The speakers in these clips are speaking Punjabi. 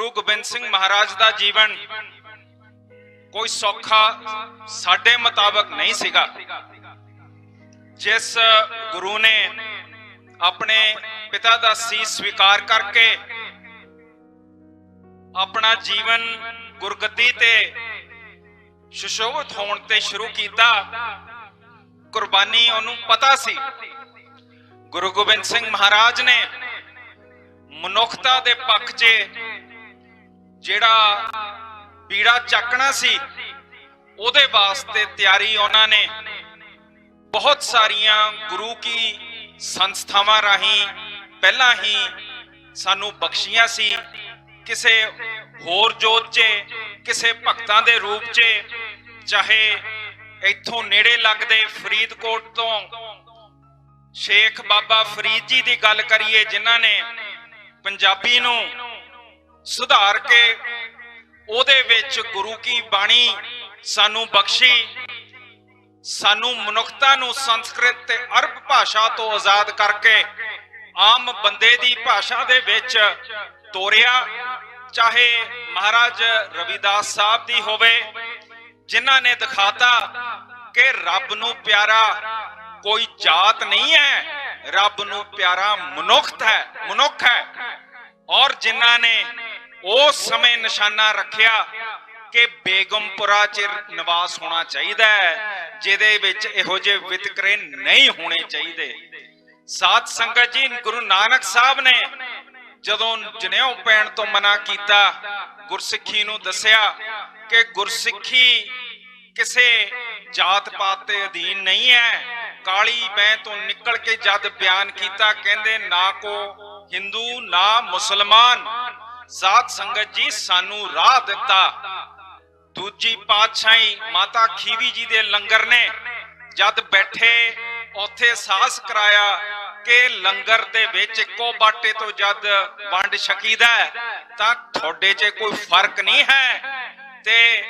ਗੁਰੂ ਗੋਬਿੰਦ ਸਿੰਘ ਮਹਾਰਾਜ ਦਾ ਜੀਵਨ ਕੋਈ ਸੌਖਾ ਸਾਡੇ ਮੁਤਾਬਕ ਨਹੀਂ ਸੀਗਾ। ਜਿਸ ਗੁਰੂ ਨੇ ਆਪਣੇ ਪਿਤਾ ਦਾ ਸੀਸ ਸਵੀਕਾਰ ਕਰਕੇ ਆਪਣਾ ਜੀਵਨ ਗੁਰਗੱਦੀ ਤੇ ਸੁਸ਼ੋਭਿਤ ਹੋਣ ਤੇ ਸ਼ੁਰੂ ਕੀਤਾ, ਕੁਰਬਾਨੀ ਉਹਨੂੰ ਪਤਾ ਸੀ। ਗੁਰੂ ਗੋਬਿੰਦ ਸਿੰਘ ਮਹਾਰਾਜ ਨੇ ਮਨੁੱਖਤਾ ਦੇ ਪੱਖ 'ਚ ਜਿਹੜਾ ਪੀੜਾ ਚੱਕਣਾ ਸੀ, ਉਹਦੇ ਵਾਸਤੇ ਤਿਆਰੀ ਉਹਨਾਂ ਨੇ। ਬਹੁਤ ਸਾਰੀਆਂ ਗੁਰੂ ਕੀ ਸੰਸਥਾਵਾਂ ਰਾਹੀਂ ਪਹਿਲਾਂ ਹੀ ਸਾਨੂੰ ਬਖਸ਼ੀਆਂ ਸੀ। ਕਿਸੇ ਹੋਰ ਜੋਤ 'ਚ, ਕਿਸੇ ਭਗਤਾਂ ਦੇ ਰੂਪ 'ਚ, ਚਾਹੇ ਇੱਥੋਂ ਨੇੜੇ ਲੱਗਦੇ ਫਰੀਦਕੋਟ ਤੋਂ ਸ਼ੇਖ ਬਾਬਾ ਫਰੀਦ ਜੀ ਦੀ ਗੱਲ ਕਰੀਏ, ਜਿਨ੍ਹਾਂ ਨੇ ਪੰਜਾਬੀ ਨੂੰ ਸੁਧਾਰ ਕੇ ਉਹਦੇ ਵਿੱਚ ਗੁਰੂ ਕੀ ਬਾਣੀ ਸਾਨੂੰ ਬਖਸ਼ੀ, ਸਾਨੂੰ ਮਨੁੱਖਤਾ ਨੂੰ ਸੰਸਕ੍ਰਿਤ ਤੇ ਅਰਬ ਭਾਸ਼ਾ ਤੋਂ ਆਜ਼ਾਦ ਕਰਕੇ ਆਮ ਬੰਦੇ ਦੀ ਭਾਸ਼ਾ ਦੇ ਵਿੱਚ ਤੋਰਿਆ, ਚਾਹੇ ਮਹਾਰਾਜ ਰਵਿਦਾਸ ਸਾਹਿਬ ਦੀ ਹੋਵੇ, ਜਿਨ੍ਹਾਂ ਨੇ ਦਿਖਾਤਾ ਕਿ ਰੱਬ ਨੂੰ ਪਿਆਰਾ ਕੋਈ ਜਾਤ ਨਹੀਂ ਹੈ, ਰੱਬ ਨੂੰ ਪਿਆਰਾ ਮਨੁੱਖਤ ਹੈ, ਮਨੁੱਖ ਹੈ। ਔਰ ਜਿਨ੍ਹਾਂ ਨੇ ਉਸ ਸਮੇਂ ਨਿਸ਼ਾਨਾ ਰੱਖਿਆ ਕਿ ਬੇਗਮਪੁਰਾ ਚ ਨਿਵਾਸ ਹੋਣਾ ਚਾਹੀਦਾ ਹੈ, ਜਿਹਦੇ ਵਿੱਚ ਇਹੋ ਜਿਹੇ ਵਿਤਕਰੇ ਨਹੀਂ ਹੋਣੇ ਚਾਹੀਦੇ। ਸਾਧ ਸੰਗਤ ਜੀ, ਗੁਰੂ ਨਾਨਕ ਸਾਹਿਬ ਨੇ ਜਦੋਂ ਜਨੇਊ ਪੈਣ ਤੋਂ ਮਨਾ ਕੀਤਾ, ਗੁਰਸਿੱਖੀ ਨੂੰ ਦੱਸਿਆ ਕਿ ਗੁਰਸਿੱਖੀ ਕਿਸੇ ਜਾਤ ਪਾਤ ਦੇ ਅਧੀਨ ਨਹੀਂ ਹੈ। ਕਾਲੀ ਬੈਂ ਤੋਂ ਨਿਕਲ ਕੇ ਜਦ ਬਿਆਨ ਕੀਤਾ, ਕਹਿੰਦੇ ਨਾ ਕੋ ਹਿੰਦੂ, ਨਾ ਮੁਸਲਮਾਨ। ਸਾਧ ਸੰਗਤ ਜੀ, ਸਾਨੂੰ ਰਾਹ ਦਿੱਤਾ। ਦੂਜੀ ਪਾਤਸ਼ਾਹੀ ਮਾਤਾ ਖੀਵੀ ਜੀ ਦੇ ਲੰਗਰ ਨੇ, ਜਦ ਬੈਠੇ, ਉੱਥੇ ਸਾਹਸ ਕਰਾਇਆ ਕਿ ਲੰਗਰ ਦੇ ਵਿੱਚ ਇੱਕੋ ਬਾਟੇ ਤੋਂ ਜਦ ਵੰਡ ਛਕੀਦਾ ਤਾਂ ਤੁਹਾਡੇ 'ਚ ਕੋਈ ਫ਼ਰਕ ਨਹੀਂ ਹੈ। ਤੇ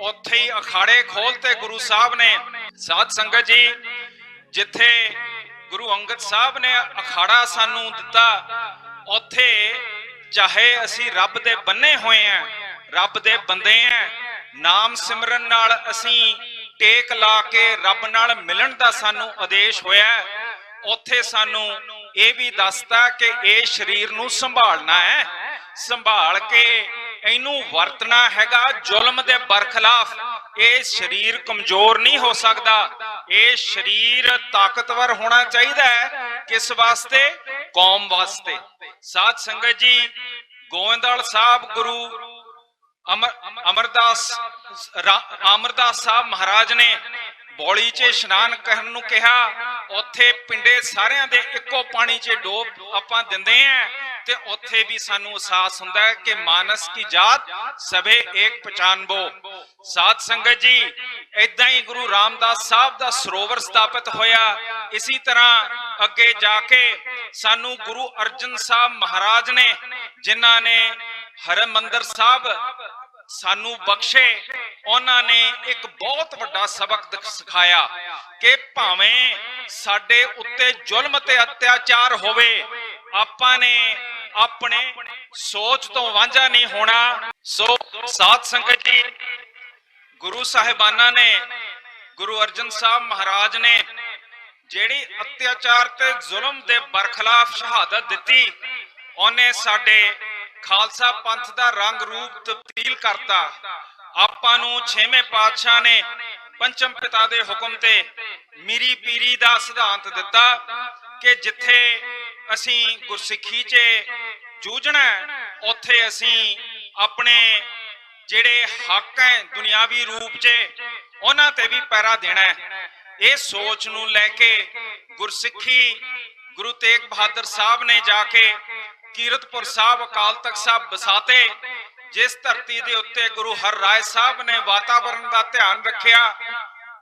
ਉੱਥੇ ਹੀ ਅਖਾੜੇ ਖੋਲਤੇ ਗੁਰੂ ਸਾਹਿਬ ਨੇ, ਸਾਧ ਸੰਗਤ ਜੀ, ਜਿੱਥੇ ਗੁਰੂ ਅੰਗਦ ਸਾਹਿਬ ਨੇ ਅਖਾੜਾ ਸਾਨੂੰ ਦਿੱਤਾ, ਉੱਥੇ ਚਾਹੇ ਅਸੀਂ ਰੱਬ ਦੇ ਬੰਨੇ ਹੋਏ ਆ, ਰੱਬ ਦੇ ਬੰਦੇ ਆ, ਨਾਮ ਸਿਮਰਨ ਨਾਲ ਅਸੀਂ ਟੇਕ ਲਾ ਕੇ ਰੱਬ ਨਾਲ ਮਿਲਣ ਦਾ ਸਾਨੂੰ ਆਦੇਸ਼ ਹੋਇਆ ਉੱਥੇ ਸਾਨੂੰ ਇਹ ਵੀ ਦੱਸਤਾ ਕਿ ਇਹ ਸਰੀਰ ਨੂੰ ਸੰਭਾਲਣਾ ਹੈ। ਸੰਭਾਲ ਕੇ ਇਹਨੂੰ ਵਰਤਣਾ ਹੈਗਾ ਜ਼ੁਲਮ ਦੇ ਬਰਖਲਾਫ। ਇਹ ਸਰੀਰ ਕਮਜ਼ੋਰ ਨਹੀਂ ਹੋ ਸਕਦਾ। ਇਹ ਸਰੀਰ ਤਾਕਤਵਰ ਹੋਣਾ ਚਾਹੀਦਾ ਹੈ। ਕਿਸ ਵਾਸਤੇ? ਕੌਮ ਵਾਸਤੇ। ਸਾਧ ਸੰਗਤ ਜੀ, ਗੋਇੰਦਵਾਲ ਸਾਹਿਬ, ਗੁਰੂ ਅਮਰ, ਅਮਰਦਾਸ ਰਾ- ਅਮਰਦਾਸ ਸਾਹਿਬ ਮਹਾਰਾਜ ਨੇ ਬੋਲੀ 'ਚ ਇਸ਼ਨਾਨ ਕਰਨ ਨੂੰ ਕਿਹਾ। ਉੱਥੇ ਪਿੰਡੇ ਸਾਰਿਆਂ ਦੇ ਇੱਕੋ ਪਾਣੀ 'ਚ ਡੋਬ ਆਪਾਂ ਦਿੰਦੇ ਆਂ ਤੇ ਉੱਥੇ ਵੀ ਸਾਨੂੰ ਅਹਿਸਾਸ ਹੁੰਦਾ ਹੈ ਕਿ ਮਾਨਸ ਕੀ ਜਾਤ, ਸਭੇ ਏਕ ਪਛਾਨਬੋ ਸਾਧ ਸੰਗਤ ਜੀ ਇਦਾਂ ਹੀ ਗੁਰੂ ਰਾਮਦਾਸ ਸਾਹਿਬ ਦਾ ਸਰੋਵਰ ਸਥਾਪਿਤ ਹੋਇਆ। ਇਸੇ ਤਰ੍ਹਾਂ ਅੱਗੇ ਜਾ ਕੇ ਸਾਨੂੰ ਗੁਰੂ ਅਰਜਨ ਸਾਹਿਬ ਮਹਾਰਾਜ ਨੇ, ਜਿਨ੍ਹਾਂ ਨੇ ਹਰਮੰਦਰ ਸਾਹਿਬ ਸਾਨੂੰ ਬਖਸ਼ੇ, ਉਹਨਾਂ ਨੇ ਇੱਕ ਬਹੁਤ ਵੱਡਾ ਸਬਕ ਸਿਖਾਇਆ ਕਿ ਭਾਵੇਂ ਸਾਡੇ ਉੱਤੇ ਜ਼ੁਲਮ ਤੇ ਅਤਿਆਚਾਰ ਹੋਵੇ, ਆਪਾਂ ਨੇ ਆਪਣੇ ਸੋਚ ਤੋਂ ਵਾਂਝਾ ਨਹੀਂ ਹੋਣਾ, ਸੋ ਸਾਧ ਸੰਗਤ ਜੀ, ਗੁਰੂ ਸਾਹਿਬਾਨਾਂ ਨੇ, ਗੁਰੂ ਅਰਜਨ ਸਾਹਿਬ ਮਹਾਰਾਜ ਨੇ ਜਿਹੜੀ ਅਤਿਆਚਾਰ ਤੇ ਜ਼ੁਲਮ ਦੇ ਬਰਖਲਾਫ ਸ਼ਹਾਦਤ ਦਿੱਤੀ, ਉਹਨੇ ਸਾਡੇ ਖਾਲਸਾ ਪੰਥ ਦਾ ਰੰਗ ਰੂਪ ਤਬਦੀਲ ਕਰਤਾ। ਆਪਾਂ ਨੂੰ ਛੇਵੇਂ ਪਾਤਸ਼ਾਹ ਨੇ ਪੰਚਮ ਪਿਤਾ ਦੇ ਹੁਕਮ ਤੇ ਮੀਰੀ ਪੀਰੀ ਦਾ ਸਿਧਾਂਤ ਦਿੱਤਾ ਕਿ ਜਿੱਥੇ ਅਸੀਂ ਗੁਰਸਿੱਖੀ 'ਚ ਜੂਝਣਾ ਉੱਥੇ ਅਸੀਂ ਆਪਣੇ ਜਿਹੜੇ ਹੱਕ ਹੈ ਦੁਨਿਆਵੀ ਰੂਪ 'ਚ, ਉਹਨਾਂ ਤੇ ਵੀ ਪਹਿਰਾ ਦੇਣਾ ਹੈ। ਇਹ ਸੋਚ ਨੂੰ ਲੈ ਕੇ ਗੁਰਸਿੱਖੀ ਗੁਰੂ ਤੇਗ ਬਹਾਦਰ ਸਾਹਿਬ ਨੇ ਜਾ ਕੇ ਕੀਰਤਪੁਰ ਸਾਹਿਬ, ਅਕਾਲ ਤਖਤ ਸਾਹਿਬ ਬਸਾਤੇ ਜਿਸ ਧਰਤੀ ਦੇ ਉੱਤੇ ਗੁਰੂ ਹਰ ਰਾਏ ਸਾਹਿਬ ਨੇ ਵਾਤਾਵਰਣ ਦਾ ਧਿਆਨ ਰੱਖਿਆ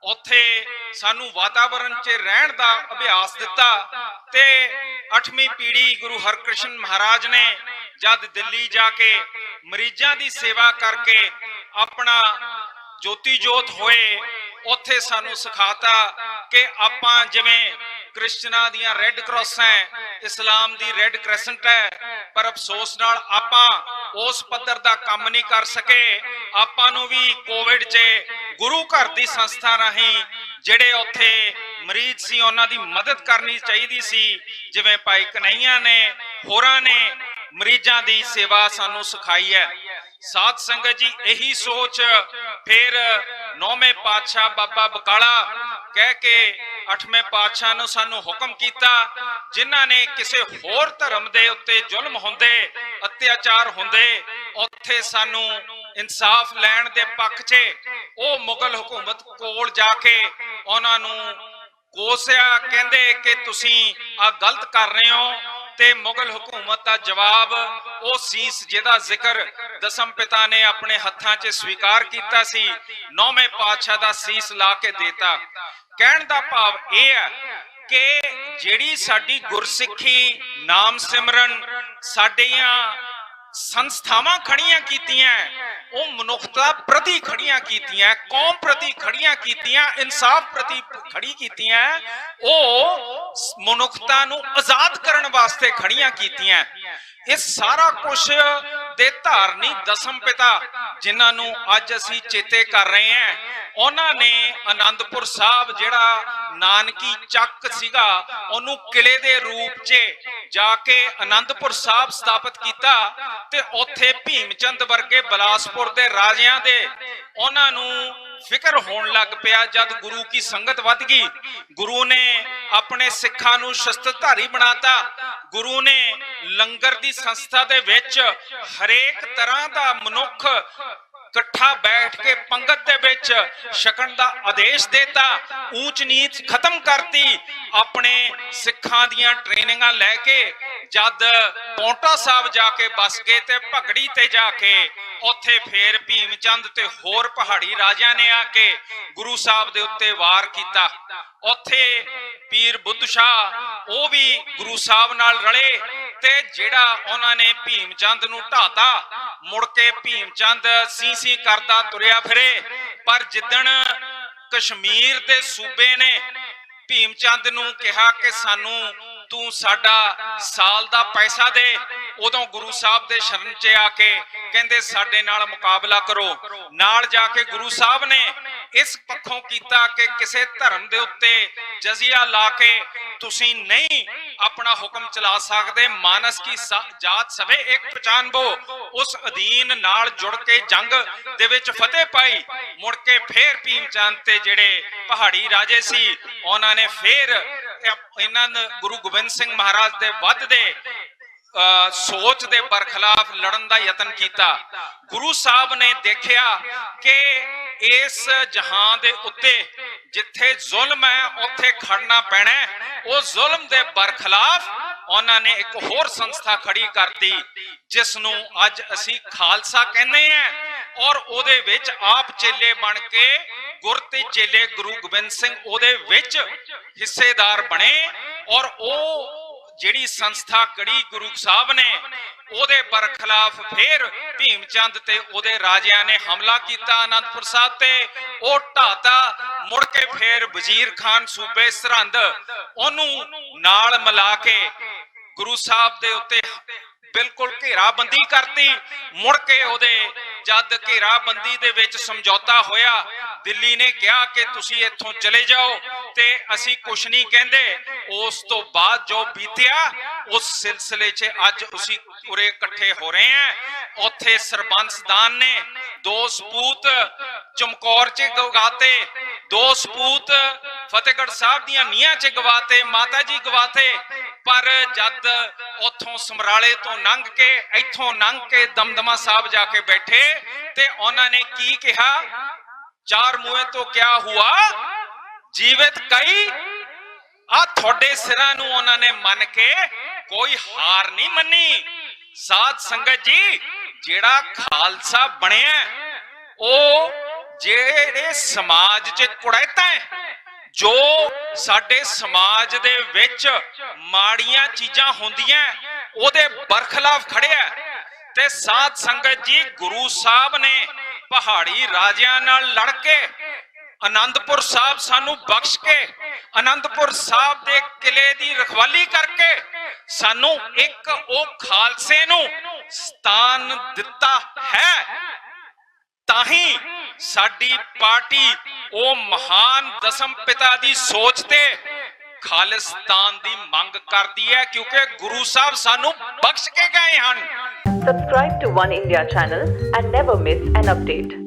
ਉੱਥੇ ਸਾਨੂੰ ਵਾਤਾਵਰਣ 'ਚ ਰਹਿਣ ਦਾ ਅਭਿਆਸ ਦਿੱਤਾ ਤੇ 8ਵੀਂ ਪੀੜ੍ਹੀ ਗੁਰੂ ਹਰਕ੍ਰਿਸ਼ਨ ਮਹਾਰਾਜ ਨੇ ਜਦ ਦਿੱਲੀ ਜਾ ਕੇ ਮਰੀਜ਼ਾਂ ਦੀ ਸੇਵਾ ਕਰਕੇ ਆਪਣਾ ਜੋਤੀ ਜੋਤ ਹੋਏ, ਉੱਥੇ ਸਾਨੂੰ ਸਿਖਾਤਾ ਕਿ ਆਪਾਂ ਜਿਵੇਂ ਕ੍ਰਿਸਚਨਾਂ ਦੀਆਂ ਰੈੱਡ ਕਰਾਸ ਹੈ ਇਸਲਾਮ ਦੀ ਰੈੱਡ ਕ੍ਰੈਸੈਂਟ ਹੈ ਪਰ ਅਫਸੋਸ ਨਾਲ ਆਪਾਂ ਉਸ ਪੱਧਰ ਦਾ ਕੰਮ ਨਹੀਂ ਕਰ ਸਕੇ, ਆਪਾਂ ਨੂੰ ਵੀ ਕੋਵਿਡ 'ਚ ਗੁਰੂ ਘਰ ਦੀ ਸੰਸਥਾ ਰਾਹੀਂ ਜਿਹੜੇ ਉੱਥੇ ਮਰੀਜ਼ ਸੀ, ਉਹਨਾਂ ਦੀ ਮਦਦ ਕਰਨੀ ਚਾਹੀਦੀ ਸੀ। ਜਿਵੇਂ ਭਾਈ ਕਨਈਆਂ ਨੇ, ਹੋਰਾਂ ਨੇ ਮਰੀਜ਼ਾਂ ਦੀ ਸੇਵਾ ਸਾਨੂੰ ਸਿਖਾਈ ਹੈ। ਸਾਧ ਸੰਗਤ ਜੀ, ਇਹੀ ਸੋਚ ਫਿਰ ਨੌਵੇਂ ਪਾਤਸ਼ਾਹ ਬਾਬਾ ਬਕਾਲਾ ਕਹਿ ਕੇ ਅੱਠਵੇਂ ਪਾਤਸ਼ਾਹ ਨੂੰ ਸਾਨੂੰ ਹੁਕਮ ਕੀਤਾ, ਜਿਨ੍ਹਾਂ ਨੇ ਕਿਸੇ ਹੋਰ ਧਰਮ ਦੇ ਉੱਤੇ ਜ਼ੁਲਮ ਹੁੰਦੇ, ਅਤਿਆਚਾਰ ਹੁੰਦੇ, ਉੱਥੇ ਸਾਨੂੰ ਇਨਸਾਫ ਲੈਣ ਦੇ ਪੱਖ 'ਚ ਉਹ ਮੁਗਲ ਹਕੂਮਤ ਕੋਲ ਜਾ ਕੇ ਉਹਨਾਂ ਨੂੰ ਕੋਸਿਆ, ਕਹਿੰਦੇ ਕਿ ਤੁਸੀਂ ਆ ਗਲਤ ਕਰ ਰਹੇ ਹੋ ਤੇ ਮੁਗਲ ਹਕੂਮਤ ਦਾ ਜਵਾਬ ਉਹ ਸੀਸ ਜਿਹਦਾ ਜ਼ਿਕਰ ਦਸਮ ਪਿਤਾ ਨੇ ਆਪਣੇ ਹੱਥਾਂ 'ਚ ਸਵੀਕਾਰ ਕੀਤਾ ਸੀ, ਨੌਵੇਂ ਪਾਤਸ਼ਾਹ ਦਾ ਸੀਸ ਲਾ ਕੇ ਦੇਤਾ। ਕਹਿਣ ਦਾ ਭਾਵ ਇਹ ਹੈ ਕਿ ਜਿਹੜੀ ਸਾਡੀ ਗੁਰਸਿੱਖੀ ਨਾਮ ਸਿਮਰਨ, ਸਾਡੀਆਂ ਸੰਸਥਾਵਾਂ ਖੜੀਆਂ ਕੀਤੀਆਂ, ਉਹ ਮਨੁੱਖਤਾ ਪ੍ਰਤੀ ਖੜੀਆਂ ਕੀਤੀਆਂ, ਕੌਮ ਪ੍ਰਤੀ ਖੜੀਆਂ ਕੀਤੀਆਂ, ਇਨਸਾਫ ਪ੍ਰਤੀ ਖੜੀ ਕੀਤੀਆਂ, ਉਹ ਮਨੁੱਖਤਾ ਨੂੰ ਆਜ਼ਾਦ ਕਰਨ ਵਾਸਤੇ ਖੜੀਆਂ ਕੀਤੀਆਂ। ਇਹ ਸਾਰਾ ਕੁਝ ਦੇ ਧਾਰਨੀ ਦਸਮ ਪਿਤਾ ਜਿਨ੍ਹਾਂ ਨੂੰ ਅੱਜ ਅਸੀਂ ਚੇਤੇ ਕਰ ਰਹੇ ਹਾਂ। ਉਹਨਾਂ ਨੇ ਆਨੰਦਪੁਰ ਸਾਹਿਬ ਜਿਹੜਾ ਨਾਨਕੀ ਚੱਕ ਸੀਗਾ, ਉਹਨੂੰ ਕਿਲੇ ਦੇ ਰੂਪ 'ਚ ਜਾ ਕੇ ਆਨੰਦਪੁਰ ਸਾਹਿਬ ਸਥਾਪਿਤ ਕੀਤਾ ਤੇ ਉੱਥੇ ਭੀਮਚੰਦ ਵਰਗੇ ਬਲਾਸਪੁਰ ਦੇ ਰਾਜਿਆਂ ਦੇ ਉਹਨਾਂ ਨੂੰ ਫਿਕਰ ਹੋਣ ਲੱਗ ਪਿਆ ਜਦ ਗੁਰੂ ਕੀ ਸੰਗਤ ਵੱਧ ਗਈ। ਗੁਰੂ ਨੇ ਆਪਣੇ ਸਿੱਖਾਂ ਨੂੰ ਸ਼ਸਤਰਧਾਰੀ ਬਣਾਤਾ। ਗੁਰੂ ਨੇ ਲੰਗਰ ਦੀ ਸੰਸਥਾ ਦੇ ਵਿੱਚ ਹਰੇਕ ਤਰ੍ਹਾਂ ਦਾ ਮਨੁੱਖ ਇਕੱਠਾ ਬੈਠ ਕੇ ਪੰਗਤ ਦੇ ਵਿੱਚ ਛਕਣ ਦਾ ਆਦੇਸ਼ ਦਿੱਤਾ, ਊਚ ਨੀਚ ਖਤਮ ਕਰਤੀ। ਆਪਣੇ ਸਿੱਖਾਂ ਦੀਆਂ ਟ੍ਰੇਨਿੰਗਾਂ ਲੈ ਕੇ ਜਦ ਪੌਂਟਾ ਸਾਹਿਬ ਜਾ ਕੇ ਬਸ ਗਏ ਤੇ ਭਗੜੀ ਤੇ ਜਾ ਕੇ ਉੱਥੇ ਫੇਰ ਭੀਮ ਚੰਦ ਤੇ ਹੋਰ ਪਹਾੜੀ ਰਾਜਿਆਂ ਨੇ ਆ ਕੇ ਗੁਰੂ ਸਾਹਿਬ ਦੇ ਉੱਤੇ ਵਾਰ ਕੀਤਾ। ਉੱਥੇ ਪੀਰ ਬੁੱਧ ਸ਼ਾਹ, ਉਹ ਵੀ ਗੁਰੂ ਸਾਹਿਬ ਨਾਲ ਰਲੇ। ਤੇ ਜਿਹੜਾ ਉਹਨਾਂ ਨੇ ਭੀਮ ਚੰਦ ਨੂੰ ਢਾਤਾ ਮੁੜ ਕੇ ਭੀਮ ਚੰਦ ਸੀ ਕਰਦਾ ਤੁਰਿਆ ਫਿਰੇ। ਪਰ ਜਿੱਦਣ ਕਸ਼ਮੀਰ ਦੇ ਸੂਬੇ ਨੇ ਭੀਮ ਚੰਦ ਨੂੰ ਕਿਹਾ ਕਿ ਸਾਨੂੰ ਤੂੰ ਸਾਡਾ ਸਾਲ ਦਾ ਪੈਸਾ ਦੇ, ਉਦੋਂ ਗੁਰੂ ਸਾਹਿਬ ਦੇ ਸ਼ਰਨ 'ਚ ਆ ਕੇ ਕਹਿੰਦੇ, ਸਾਡੇ ਨਾਲ ਮੁਕਾਬਲਾ ਕਰੋ। ਨਾਲ ਜਾ ਕੇ ਗੁਰੂ ਸਾਹਿਬ ਨੇ ਇਸ ਪੱਖੋਂ ਕੀਤਾ ਕਿ ਕਿਸੇ ਧਰਮ ਦੇ ਉੱਤੇ ਜਜ਼ੀਆ ਲਾ ਕੇ ਤੁਸੀਂ ਨਹੀਂ ਆਪਣਾ ਹੁਕਮ ਚਲਾ ਸਕਦੇ, ਮਾਨਸ ਕੀ ਜਾਤ ਸਵੇ ਇੱਕ ਪਛਾਨਬੋ ਉਸ ਅਧੀਨ ਨਾਲ ਜੁੜ ਕੇ ਜੰਗ ਦੇ ਵਿੱਚ ਫਤਿਹ ਪਾਈ, ਮੁੜ ਕੇ ਫੇਰ ਭੀਮ ਚੰਦ ਤੇ ਜਿਹੜੇ ਪਹਾੜੀ ਰਾਜੇ ਸੀ, ਉਹਨਾਂ ਨੇ ਫੇਰ ਇਹਨਾਂ ਨੂੰ, ਗੁਰੂ ਗੋਬਿੰਦ ਸਿੰਘ ਮਹਾਰਾਜ ਦੇ ਵੱਧ ਦੇ ਸੋਚ ਦੇ ਬਰਖਲਾਫ ਲੜਨ ਦਾ ਯਤਨ ਕੀਤਾ। ਗੁਰੂ ਸਾਹਿਬ ਨੇ ਦੇਖਿਆ ਕਿ ਇਸ ਜਹਾਨ ਦੇ ਉੱਤੇ ਜਿੱਥੇ ਜ਼ੁਲਮ ਹੈ, ਉੱਥੇ ਖੜਨਾ ਪੈਣਾ ਉਹ ਜ਼ੁਲਮ ਦੇ ਬਰਖਲਾਫ ਉਹਨਾਂ ਨੇ ਇੱਕ ਹੋਰ ਸੰਸਥਾ ਖੜੀ ਕਰਤੀ ਜਿਸ ਨੂੰ ਅੱਜ ਅਸੀਂ ਖਾਲਸਾ ਕਹਿੰਦੇ ਆ ਔਰ ਉਹਦੇ ਵਿੱਚ ਆਪ ਚੇਲੇ ਬਣ ਕੇ ਗੁਰ ਤੇ ਚੇਲੇ ਗੁਰੂ ਗੋਬਿੰਦ ਸਿੰਘ ਉਹਦੇ ਵਿੱਚ ਹਿੱਸੇਦਾਰ ਬਣੇ ਔਰ ਉਹ ਜਿਹੜੀ ਸੰਸਥਾ ਕੜੀ ਗੁਰੂ ਸਾਹਿਬ ਨੇ, ਉਹਦੇ ਬਰਖਲਾਫ ਫੇਰ ਭੀਮਚੰਦ ਤੇ ਉਹਦੇ ਰਾਜਿਆਂ ਨੇ ਹਮਲਾ ਕੀਤਾ ਆਨੰਦਪੁਰ ਸਾਹਿਬ ਤੇ। ਉਹ ਢਾਤਾ ਮੁੜ ਕੇ ਫੇਰ ਵਜ਼ੀਰ ਖਾਨ ਸੂਬੇ ਸਰਹੰਦ। ਉਹਨੂੰ ਨਾਲ ਮਿਲਾ ਕੇ ਗੁਰੂ ਸਾਹਿਬ ਦੇ ਉੱਤੇ ਬਿਲਕੁਲ ਘੇਰਾਬੰਦੀ ਕਰਤੀ। ਮੁੜ ਕੇ ਉਹਦੇ ਜਦ ਘੇਰਾਬੰਦੀ ਦੇ ਵਿੱਚ ਸਮਝੌਤਾ ਹੋਇਆ, ਦਿੱਲੀ ਨੇ ਕਿਹਾ ਕਿ ਤੁਸੀਂ ਇੱਥੋਂ ਚਲੇ ਜਾਓ ਤੇ ਅਸੀਂ ਕੁਝ ਨਹੀਂ ਕਹਿੰਦੇ। ਉਸ ਤੋਂ ਬਾਅਦ ਜੋ ਬੀਤਿਆ, ਉਸ ਸਿਲਸਿਲੇ 'ਚ ਅੱਜ ਅਸੀਂ ਉਰੇ ਇਕੱਠੇ ਹੋ ਰਹੇ ਹਾਂ। ਉੱਥੇ ਸਰਬੰਸਦਾਨ ਨੇ ਦੋ ਸਪੂਤ ਚਮਕੌਰ 'ਚ ਗਾਤੇ। ਦੋ ਸਪੂਤ ਫਤਿਹਗੜ੍ਹ ਸਾਹਿਬ ਦੀਆਂ ਨੀਹਾਂ 'ਚ ਗਵਾਤੇ, ਮਾਤਾ ਜੀ ਗਵਾਤੇ, ਪਰ ਜਦ ਉਥੋਂ ਸਮਰਾਲੇ ਤੋਂ ਲੰਘ ਕੇ, ਇੱਥੋਂ ਲੰਘ ਕੇ ਦਮਦਮਾ ਸਾਹਿਬ ਜਾ ਕੇ ਬੈਠੇ ਤੇ ਉਹਨਾਂ ਨੇ ਕੀ ਕਿਹਾ? ਚਾਰ ਮੂਹੇ ਤੋਂ ਕਿਆ ਹੁਆ? ਜੀਵਤ ਕਈ ਆ ਤੁਹਾਡੇ ਸਿਰਾਂ ਨੂੰ ਉਹਨਾਂ ਨੇ ਮੰਨ ਕੇ ਕੋਈ ਹਾਰ ਨਹੀਂ ਮੰਨੀ। ਸਾਧ ਸੰਗਤ ਜੀ, ਜਿਹੜਾ ਖਾਲਸਾ ਬਣਿਆ, ਉਹ ਜਿਹੜੇ ਸਮਾਜ 'ਚ ਕੁੜੈਤਾ ਹੈ ਜੋ ਸਾਡੇ ਸਮਾਜ ਦੇ ਵਿੱਚ ਮਾੜੀਆਂ ਚੀਜ਼ਾਂ ਹੁੰਦੀਆਂ ਉਹਦੇ ਬਰਖਲਾਫ ਖੜਿਆ ਤੇ ਸਾਧ ਸੰਗਤ ਜੀ, ਗੁਰੂ ਸਾਹਿਬ ਨੇ ਪਹਾੜੀ ਰਾਜਿਆਂ ਨਾਲ ਲੜ ਕੇ ਆਨੰਦਪੁਰ ਸਾਹਿਬ ਸਾਨੂੰ ਬਖਸ਼ ਕੇ ਆਨੰਦਪੁਰ ਸਾਹਿਬ ਦੇ ਕਿਲੇ ਦੀ ਰਖਵਾਲੀ ਕਰਕੇ ਸਾਨੂੰ ਇੱਕ ਉਹ ਖਾਲਸੇ ਨੂੰ ਸਥਾਨ ਦਿੱਤਾ ਹੈ। ਤਾਂ ਹੀ ਸਾਡੀ ਪਾਰਟੀ ਉਹ ਮਹਾਨ ਦਸਮ ਪਿਤਾ ਦੀ ਸੋਚ ਤੇ ਖਾਲਿਸਤਾਨ ਦੀ ਮੰਗ ਕਰਦੀ ਹੈ, ਕਿਉਂਕਿ ਗੁਰੂ ਸਾਹਿਬ ਸਾਨੂੰ ਬਖਸ਼ ਕੇ ਗਏ ਹਨ Subscribe to One India channel and never miss an update.